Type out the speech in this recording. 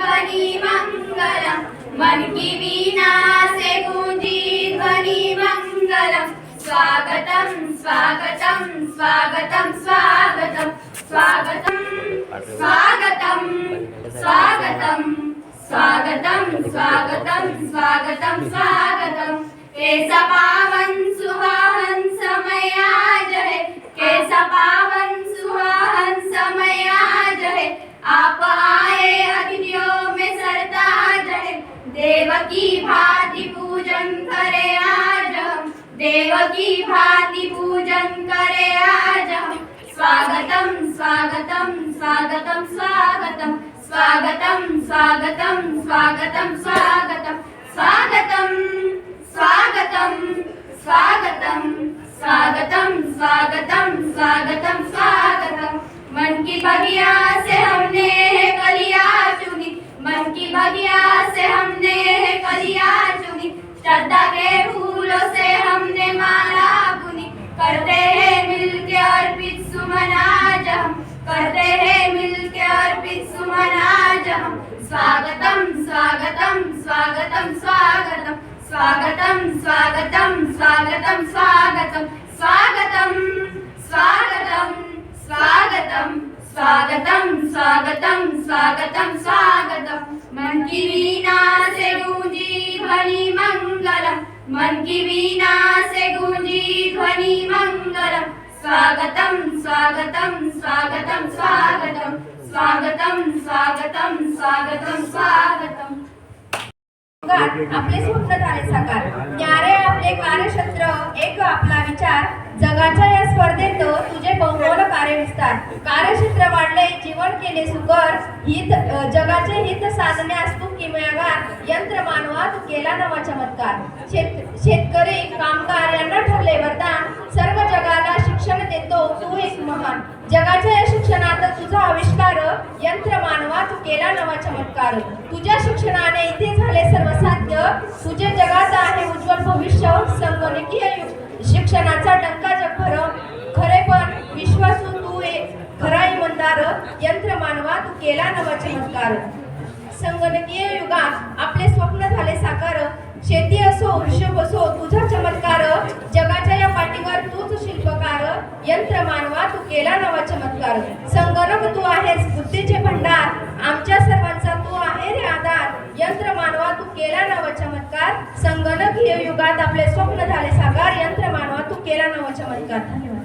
ध्वनि मङ्गलम् मन की वीणा से गूंजी ध्वनि स्वागतं स्वागतं स्वागतं स्वागतं स्वागतं स्वागतं स्वागतम् स्वागतम स्वागतम स्वागतम स्वागतम स्वागतम कैसा पावन देवकी भाति पूजन करे आज हम। देवकी भाति पूजन करे आज हम। स्वागतम स्वागतम स्वागतम स्वागतम। स्वागतम स्वागतम स्वागतम स्वागतम। स्वागतम स्वागतम स्वागतम स्वागतम स्वागतम स्वागतम स्वागतम। मन की बगिया से हमने कलिया चुनी। मन की बगिया से हमने बलिया चुनी श्रद्धा के फूलों से हमने माला बुनी करते हैं मिलके अर्पित सुमन आज हम करते हैं मिलके अर्पित सुमन आज हम स्वागतम स्वागतम स्वागतम स्वागतम स्वागतम स्वागतम स्वागतम स्वागतम स्वागतम स्वागतम स्वागतम स्वागतम स्वागतम स्वागतम स्वागतम मन की वीणा ध्वनी मङ्गलम् मन की वीणा से गूंजी ध्वनि स्वागतम आपले स्वप्न झाले साकार न्यारे आपले कार्यक्षेत्र एक आपला विचार. जगाच्या या स्पर्धेत तुझे बहुमोल कार्य विस्तार कार्यक्षेत्र वाढले जीवन केले सुकर. हित जगाचे हित साधण्यास तू किमयागार. यंत्र मानवा केला नवा चमत्कार शेत शेतकरी कामगार यांना ठरले वरदान. सर्व जगाला शिक्षण देतो तू एक महान. जगाच्या या शिक्षणात तुझा आविष्कार यंत्र मानवा तू केला नवा चमत्कार तुझ्या शिक्षणाने इथे झाले सर्व साध्य तुझे जगात आहे उज्ज्वल भविष्य संगणकीय युग शिक्षणाचा डंका जगभर खरे पण विश्वासू तू एक खरा इमानदार. यंत्र मानवा तू केला नवा चमत्कार संगणकीय युगात आपले स्वप्न झाले साकार शेती असो वृषभ असो तुझा चमत्कार जगाच्या या पाठीवर तूच शिल्पकार यंत्र मानवा तू केला नवा चमत्कार. संगणक तू आहेस बुद्धीचे भंडार. आमच्या सर्वांचा तू आहे रे आधार. यंत्र मानवा तू केला नवा चमत्कार. संगणक हे युगात आपले स्वप्न झाले साकार. यंत्र मानवा तू केला नवा चमत्कार. धन्यवाद.